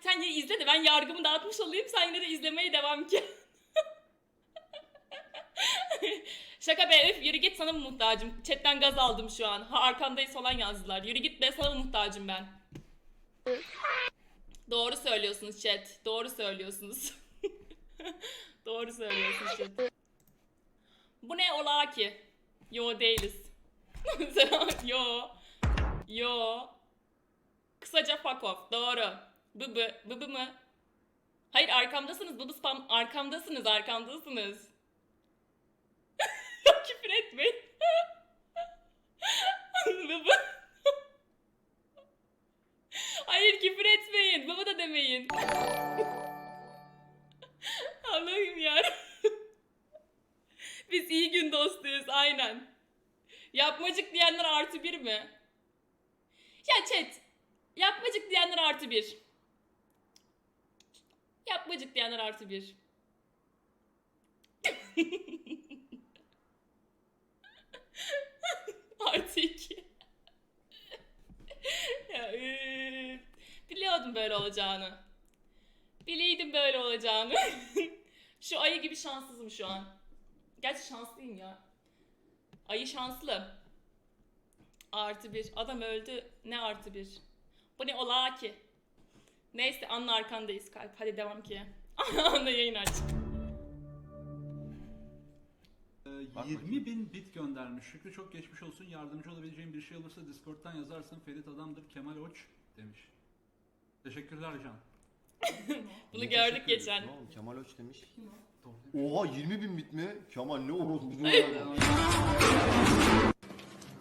sen yine izle de ben yargımı dağıtmış olayım sen yine de izlemeye devam ki. Şaka be öf yürü git sana mı muhtacım? Chatten gaz aldım şu an. Ha arkandayız falan yazdılar. Yürü git be sana mı muhtacım ben? Doğru söylüyorsunuz chat. Doğru söylüyorsunuz. Doğru söylüyorsunuz chat. Bu ne ola ki? Yo değiliz. Yo. Yo. Kısaca fuck off. Doğru. Bıbı. Bıbı mı? Hayır arkamdasınız. Bıbı spam. Arkamdasınız. Arkamdasınız. Küfür etmeyin. Bıbı. Hayır küfür etmeyin. Baba da demeyin. Allah'ım ya. Biz iyi gün dostuyuz aynen. Yapmacık diyenler artı bir mi? Ya chat. Yapmacık diyenler artı bir. Yapmacık artı bir. artı iki. ya. Biliyordum böyle olacağını. Biliydim böyle olacağını. şu ayı gibi şanssızım şu an. Gerçi şanslıyım ya. Ayı şanslı. Artı bir. Adam öldü. Ne artı bir? Bu ne ola ki? Neyse Anla arkandayız kalp. Hadi devam ki. Anla yayın aç. Ee, 20 bin bit göndermiş. Şükrü çok geçmiş olsun. Yardımcı olabileceğim bir şey olursa Discord'dan yazarsın. Ferit adamdır. Kemal Oç demiş. Teşekkürler Can. Bunu Ne gördük teşekkür geçen. Ne oldu? Kemal Öç demiş. Oha 20 bin bit mi? Kemal ne orospu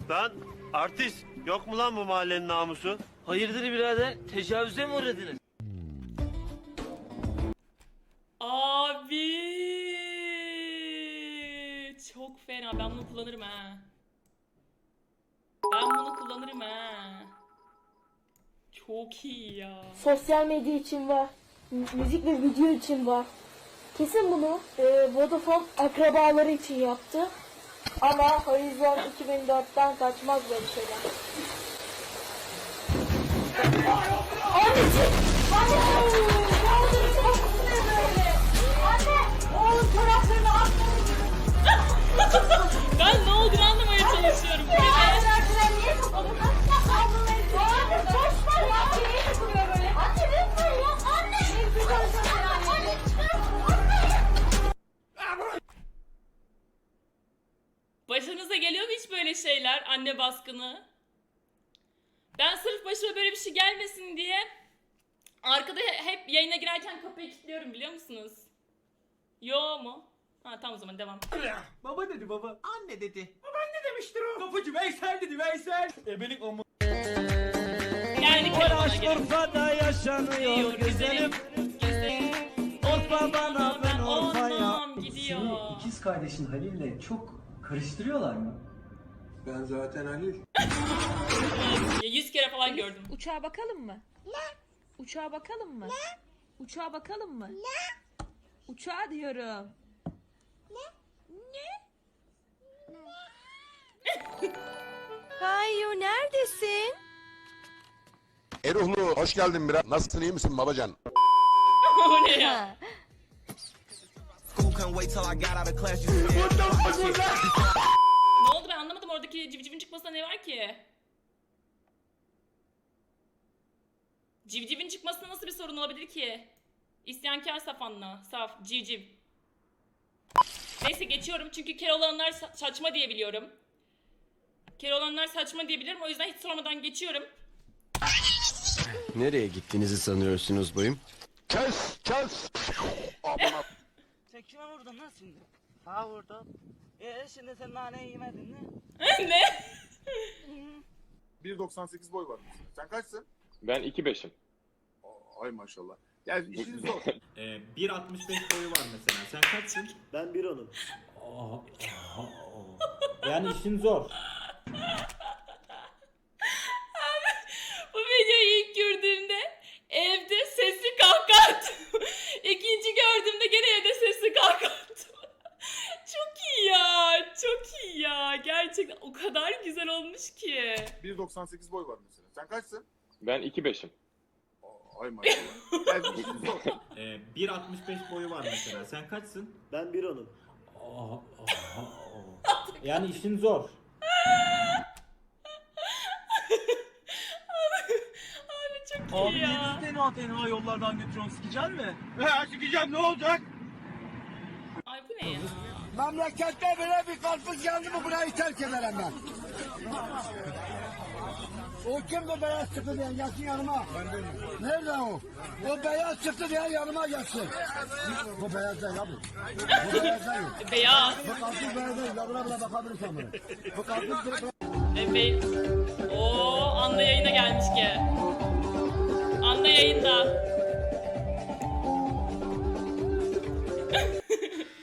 Lan artist yok mu lan bu mahallenin namusu? Hayırdır birader? Tecavüze mi uğradınız? Abi çok fena. Ben bunu kullanırım ha. Ben bunu kullanırım ha. Çok iyi ya. Sosyal medya için var. mü- Müzik ve video için var. Kesin bunu e, Vodafone akrabaları için yaptı. Ama Horizon 2004'ten kaçmaz böyle şeyler. Anneciğim! Anne! Oğlum taraflarını atmadın. Ben ne olduğunu anlamaya çalışıyorum. Be? Verdiler niye kapadın? Ya. Ya. Başınıza geliyor mu hiç böyle şeyler? Anne baskını. Ben sırf başıma böyle bir şey gelmesin diye arkada he- hep yayına girerken kapıyı kilitliyorum biliyor musunuz? Yo mu? Ha tamam o zaman devam. Baba dedi baba. Anne dedi. Babaanne demiştir o. Kapıcı Veysel dedi Veysel. Ebelik o Geldik telefona geri. Urfa'da yaşanıyor güzelim. Güzelim. Urfa bana ben Urfa'ya. Gidiyor. İkiz kardeşin Halil'le çok karıştırıyorlar mı? Ben zaten Halil. Ya Yüz kere falan gördüm. Uçağa bakalım mı? Ne? Uçağa bakalım mı? Ne? Uçağa bakalım mı? Ne? Uçağa diyorum. Ne? Ne? Kayu neredesin? Eruhlu hoş geldin biraz. Nasılsın iyi misin babacan? o ne ya? Ne oldu ben anlamadım oradaki civcivin çıkmasına ne var ki? Civcivin çıkmasına nasıl bir sorun olabilir ki? İsyankar safanla. Saf, civciv. Neyse geçiyorum çünkü Keloğlanlar sa- saçma diye biliyorum. Keloğlanlar saçma diye biliyorum o yüzden hiç sormadan geçiyorum. Nereye gittiğinizi sanıyorsunuz bayım? Kes kes. Amına Sen kime vurdun lan şimdi? Ha vurdum. Ee şimdi sen naneyi yemedin mi? ne? 1.98 boy var. Sen kaçsın? Ben 2.5'im. Ay maşallah. Ya işin zor. Ee, 1.65 boyu var mesela. Sen kaçsın? Ben bir onun. Yani işin zor. Bu videoyu ilk gördüğümde evde sesli kahkaha attım. İkinci gördüğümde gene evde sesli kahkaha attım. çok iyi ya. Çok iyi ya. Gerçekten o kadar güzel olmuş ki. 1.98 boy var mesela. Sen kaçsın? Ben 2.5'im. Ay maşallah. Yani zor. Ee, 1.65 boyu var mesela. Sen kaçsın? Ben bir onun. Yani işin zor. Abi çok iyi ya. tenha tenha yollardan götürüyorsun sikecen mi? He sikeceğim ne olacak? Ay bu ne ya? Memlekette böyle bir karpuz geldi mi burayı terk ederim ben. O kim bu beyaz çıktı diye gelsin yanıma. Nerede o? O beyaz çıktı diye yanıma gelsin. Bu beyaz değil abi. Bu beyaz değil. Beyaz. Bu karpuz böyle değil. Yavrular bile bakabilirsin buna. Bu direkt Bebe. Oo, Anna yayına gelmiş ki. Anna yayında.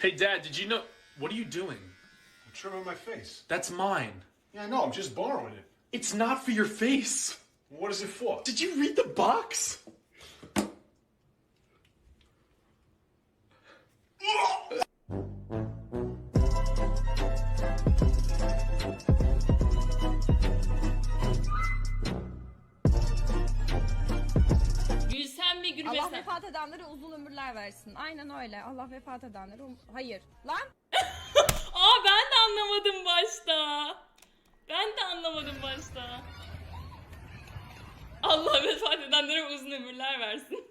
Hey, Dad, did you know? What are you doing? I'm trimming my face. That's mine. Yeah, no, I'm just borrowing it. It's not for your face. What is it for? Did you read the box? Gülsen mi Allah gülmesen? vefat edenlere uzun ömürler versin. Aynen öyle. Allah vefat edenlere um- Hayır. Lan Aa ben de anlamadım başta. Ben de anlamadım başta. Allah vefat edenlere uzun ömürler versin.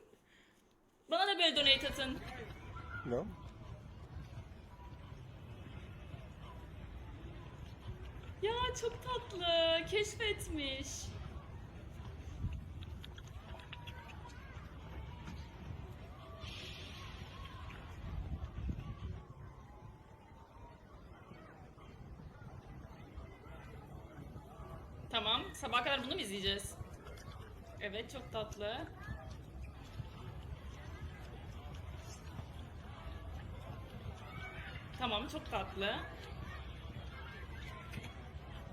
Bana da böyle donate atın. No. Ya çok tatlı. Keşfetmiş. Tamam. Sabah kadar bunu mu izleyeceğiz? Evet çok tatlı. Tamam çok tatlı.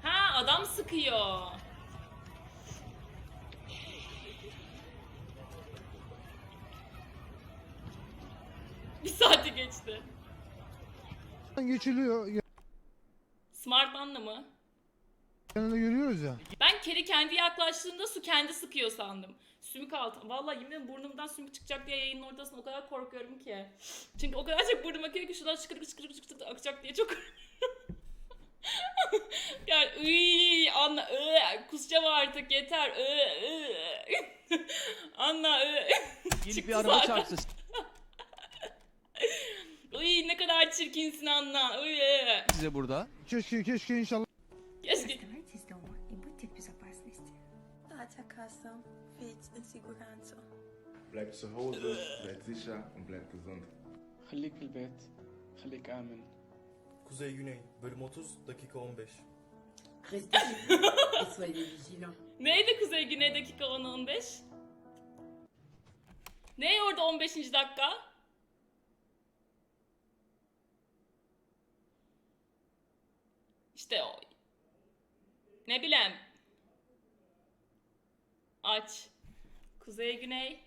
Ha adam sıkıyor. Bir saati geçti. Geçiliyor. Smart anla mı? Yanında yürüyoruz ya. Ben kedi kendi yaklaştığında su kendi sıkıyor sandım. Sümük altı. Vallahi yemin ederim burnumdan sümük çıkacak diye yayının ortasında o kadar korkuyorum ki. Çünkü o kadar çok burnum akıyor ki şuradan şıkır şıkır şıkır şıkır akacak diye çok yani ıy, anla ıı, kusacağım artık yeter ıı, ıı. anla ıı. Çıktı bir araba çarptı. Uy ne kadar çirkinsin Anna. Uy. Size burada. Keşke keşke inşallah. Bleib zu Hause, bleib sicher und bleib gesund. خليك في البيت خليك آمن Kuzey Güney bölüm 30 dakika 15. Neydi Kuzey Güney dakika 10-15? Ne orada 15. dakika? İşte o. Ne bileyim. Aç. Kuzey Güney.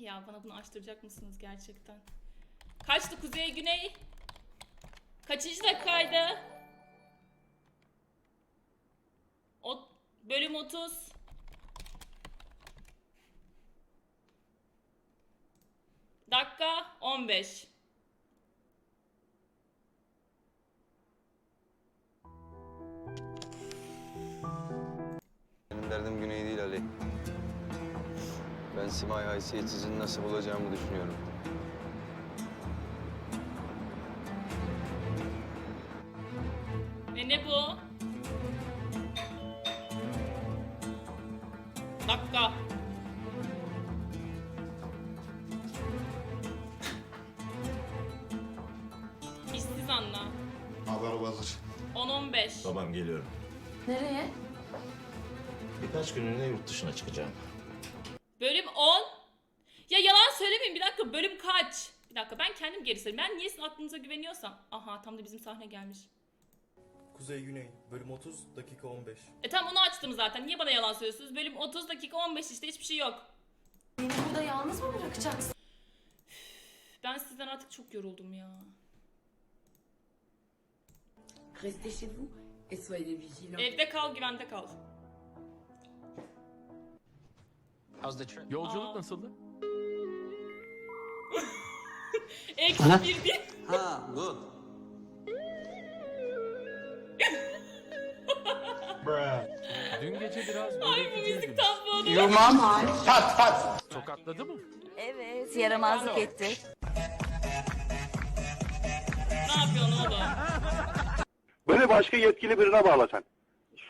Ya bana bunu açtıracak mısınız gerçekten? Kaçtı Kuzey Güney? Kaçıncı dakikaydı? O bölüm 30. Dakika 15. Benim derdim Güney değil Ali. Ben Simay haysiyetsizini nasıl bulacağımı düşünüyorum. Ve ne bu? Dakika. İşsiz Anna. Haber hazır. 10-15. Tamam geliyorum. Nereye? Birkaç günlüğüne yurt dışına çıkacağım. Bölüm 10. Ya yalan söylemeyin bir dakika bölüm kaç? Bir dakika ben kendim geri sayayım. Ben niye sizin aklınıza güveniyorsam. Aha tam da bizim sahne gelmiş. Kuzey Güney bölüm 30 dakika 15. E tamam onu açtım zaten. Niye bana yalan söylüyorsunuz? Bölüm 30 dakika 15 işte hiçbir şey yok. Beni burada yalnız mı bırakacaksın? Ben sizden artık çok yoruldum ya. Restez chez vous et soyez vigilants. Evde kal güvende kal. Yolculuk nasıldı? Eksi bir değil. Ha, good. Dün gece biraz Ay bu müzik tam bu adamı. Tokatladı mı? Evet yaramazlık etti. Ne yapıyorsun oğlum? Beni başka yetkili birine bağla sen.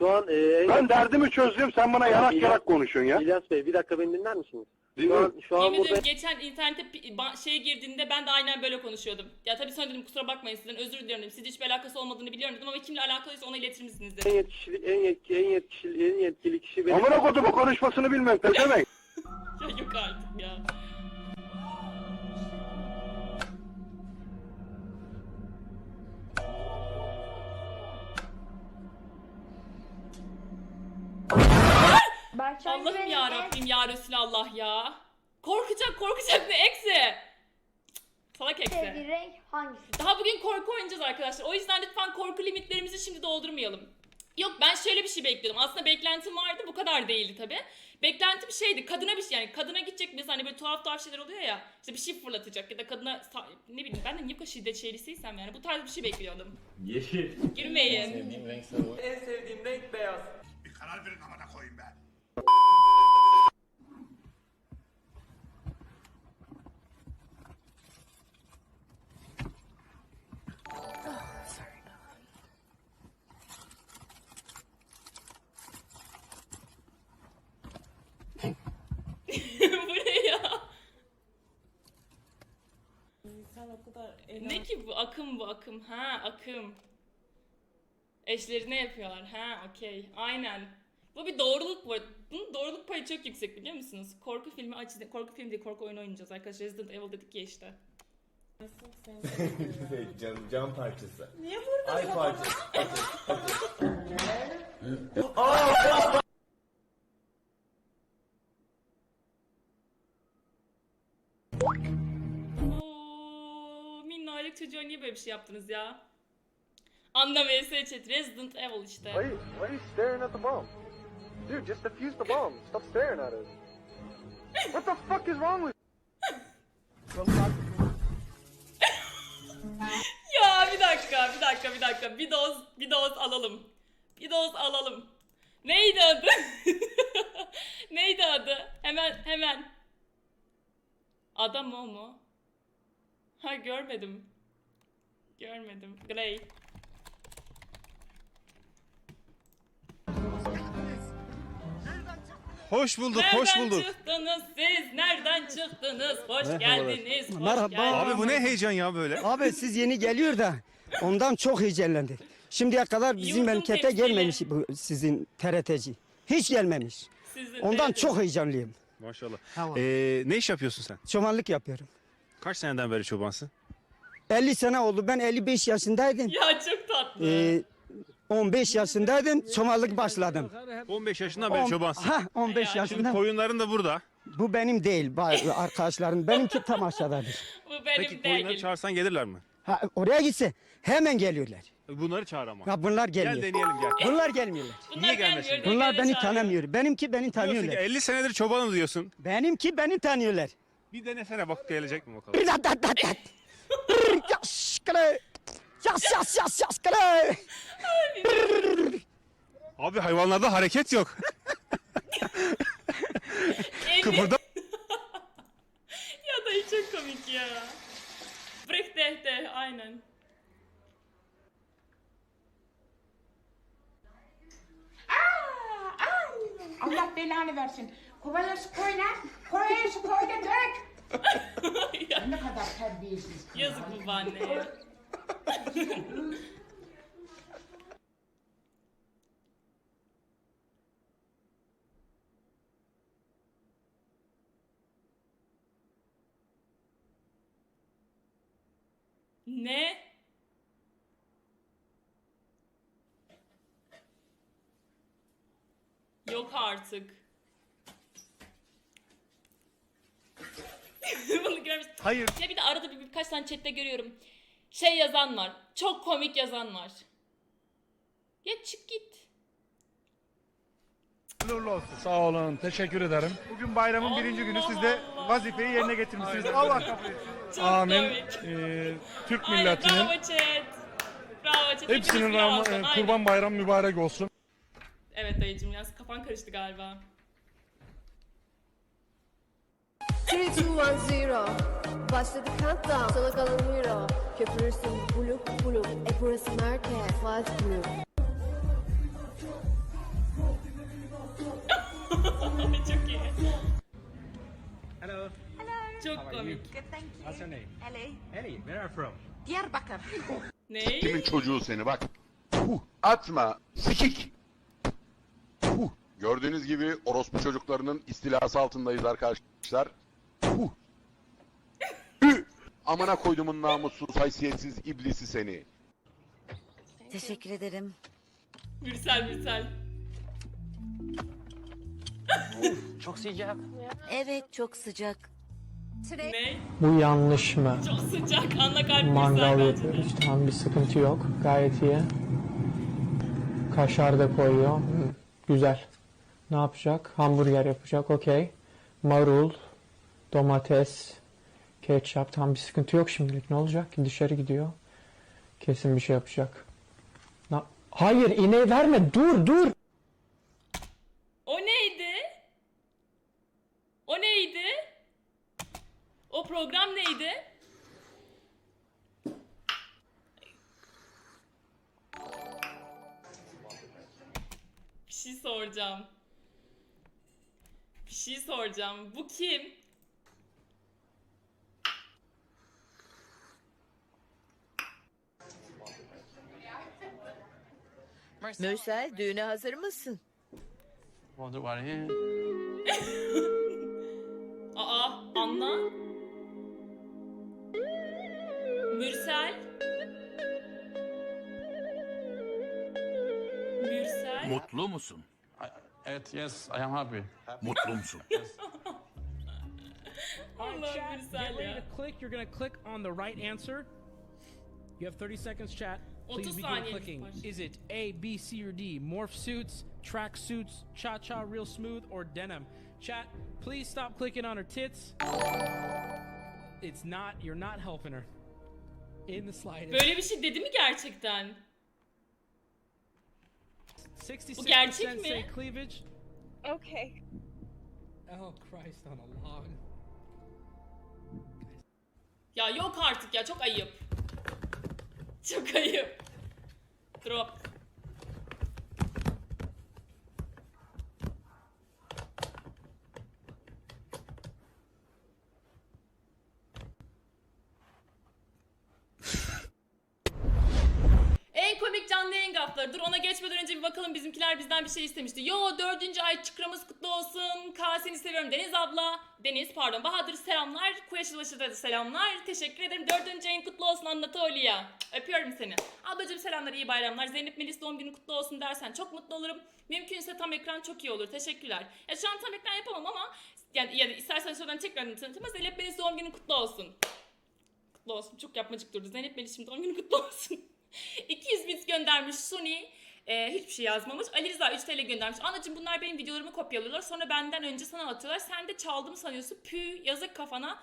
Şu an e, Ben derdimi çözdüm sen bana yarak yarak konuşuyorsun ya. İlyas Bey bir dakika beni dinler misiniz? Şu Dinliyorum. an, şu an Yemin burada ederim geçen internete pi- ba- şeye girdiğinde ben de aynen böyle konuşuyordum. Ya tabii sonra dedim kusura bakmayın sizden özür diliyorum dedim. Sizle hiçbir alakası olmadığını biliyorum dedim ama kimle alakalıysa ona iletir misiniz en dedim. yetkili en yetkili en yetkili en yetkili kişi benim. Amına kodumu konuşmasını bilmem pezevenk. Ya yok artık ya. Allah'ım ya Rabbim ya Resulallah ya. Korkacak korkacak ne eksi. Salak eksi. renk hangisi? Daha bugün korku oynayacağız arkadaşlar. O yüzden lütfen korku limitlerimizi şimdi doldurmayalım. Yok ben şöyle bir şey bekliyordum. Aslında beklentim vardı bu kadar değildi tabi. Beklentim şeydi kadına bir şey yani kadına gidecek mesela hani böyle tuhaf tuhaf şeyler oluyor ya. İşte bir şey fırlatacak ya da kadına sa- ne bileyim ben de niye bu kadar şiddet şeylisiysem yani bu tarz bir şey bekliyordum. Yeşil. Girmeyin. En sevdiğim renk beyaz. Bir karar verin amına koyayım ben. Bu ne ya? Ne ki bu? Akım bu akım. Ha akım. Eşlerine yapıyorlar. Ha okey. Aynen. Bu bir doğruluk bu. Bunun doğruluk payı çok yüksek biliyor musunuz? Korku filmi açı korku filmi değil korku oyunu oynayacağız arkadaşlar. Resident Evil dedik ya işte. cam, cam parçası. Niye vurdun Ay parçası. Oo, minnacık çocuğa niye böyle bir şey yaptınız ya? Anna vs chat Resident Evil işte. Why, why are you staring at the bomb? Dude, just defuse the bomb. Stop staring at it. What the fuck is wrong with Ya bir dakika, bir dakika, bir dakika. Bir doz, bir doz alalım. Bir doz alalım. Neydi adı? Neydi adı? Hemen, hemen. Adam o mu? Ha görmedim. Görmedim. Grey. Hoş bulduk, Nereden hoş bulduk. çıktınız siz? Nereden çıktınız? Hoş geldiniz. Hoş Merhaba. geldiniz. Abi bu ne heyecan ya böyle? Abi siz yeni geliyor da ondan çok heyecanlandık. Şimdiye kadar bizim Yurdun memlekete temsili. gelmemiş bu sizin TRT'ci. Hiç gelmemiş. Sizin Ondan çok heyecanlıyım. Maşallah. Tamam. Ee, ne iş yapıyorsun sen? Çobanlık yapıyorum. Kaç seneden beri çobansın? 50 sene oldu. Ben 55 yaşındaydım. Ya çok tatlı. Ee, 15 yaşındaydım. Çobanlık başladım. 15 yaşından beri On- çobansın. Ha 15 Şimdi yaşında. koyunların da burada. Bu benim değil ba- arkadaşlarım. Benimki tam aşağıdadır. Bu benim Peki koyunları değil. çağırsan gelirler mi? Ha, oraya gitse hemen geliyorlar. Bunları çağır ama. Ya bunlar Gel gelmiyor. deneyelim gel. Bunlar gelmiyorlar. Bunlar Niye gelmesin? gelmiyor, Bunlar beni çağırıyor. tanımıyor. Benimki beni Diyorsun ki tanıyorlar. 50 senedir çobanım diyorsun. Benimki beni tanıyorlar. Bir denesene bak gelecek mi bakalım. Dat, dat, dat, dat. Yas kere. Yas yas yas yas kere. Abi hayvanlarda hareket yok. Kıpırda. ya da çok komik ya. Bırak de de aynen. Allah belanı versin. Kovaya su koy lan. Kovaya su koy da dök. Ne kadar terbiyesiz. Yazık bu babaanneye. Ne? Yok artık. Bunu görmüş. Hayır. Ya bir de arada bir, birkaç tane chatte görüyorum. Şey yazan var. Çok komik yazan var. Ya çık git. hayırlı olsun. Sağ olun, teşekkür ederim. Bugün bayramın birinci günü siz de Allah. vazifeyi yerine getirmişsiniz. Allah kabul etsin. Çok Amin. komik. Ee, Türk Aynen, milletinin bravo chat. Bravo chat. hepsinin Hepiniz Ram- e, aynen. kurban bayramı mübarek olsun. Evet dayıcım ya kafan karıştı galiba. 3, 2, 1, 0 Başladı countdown Sana kalan hero Köpürürsün buluk buluk E burası merkez Five blue Çok iyi. Hello. Çok komik. What's your name? Ellie. Ellie. Where are you from? Diyarbakır. Ne? Kimin çocuğu seni bak. Puh, atma. Sikik. Puh. Gördüğünüz gibi orospu çocuklarının istilası altındayız arkadaşlar. Puh. Amına koydumun namussuz haysiyetsiz iblisi seni. Teşekkür ederim. Mürsel Mürsel. Çok sıcak. Evet çok sıcak. Ne? Bu yanlış mı? Çok sıcak. Anla kalp Mangal Mürsel yapıyoruz. Tamam bir sıkıntı yok. Gayet iyi. Kaşar da koyuyor. Hı, Güzel. Ne yapacak? Hamburger yapacak. Okey. Marul, domates, ketçap. Tam bir sıkıntı yok şimdilik. Ne olacak ki? Dışarı gidiyor. Kesin bir şey yapacak. Na- Hayır ineği verme. Dur dur. O neydi? O neydi? O program neydi? Bir şey soracağım. Bir şey soracağım. Bu kim? Mürsel düğüne hazır mısın? Aa, Anna. Mürsel. Mürsel. Mutlu musun? Evet, yes, I am happy. Mutlu musun? Allah'ım Mürsel ya. click. You're gonna click on the right answer. You have 30 seconds, chat. 30 saniye. var. Is it A, B, C, or D? Morph suits, track suits, cha cha, real smooth, or denim? Chat, please stop clicking on her tits. It's not, you're not helping her. In the slightest. Böyle bir şey dedi mi gerçekten? 66% Bu gerçek mi? say cleavage. Okay. Oh Christ on a log. Ya yok artık ya çok ayıp. Ayıp. Drop. Komik canlı yayın gafları. Dur ona geçmeden önce bir bakalım bizimkiler bizden bir şey istemişti. Yo dördüncü ay çıkramız kutlu olsun. Kaan seni seviyorum Deniz abla. Deniz pardon Bahadır selamlar. Kuyaşıbaşı da selamlar. Teşekkür ederim. Dördüncü ayın kutlu olsun Anatolia. Öpüyorum seni. Ablacığım selamlar iyi bayramlar. Zeynep Melis doğum günü kutlu olsun dersen çok mutlu olurum. Mümkünse tam ekran çok iyi olur. Teşekkürler. Ya şu an tam ekran yapamam ama yani ya da istersen şuradan tekrar tanıtayım. Zeynep Melis doğum günü kutlu olsun. Kutlu olsun. Çok yapmacık durdu. Zeynep Melis'im doğum günü kutlu olsun. 200 bit göndermiş Suni. Ee, hiçbir şey yazmamış. Ali Rıza 3 TL göndermiş. Anacığım bunlar benim videolarımı kopyalıyorlar. Sonra benden önce sana atıyorlar. Sen de çaldım sanıyorsun. Pü yazık kafana.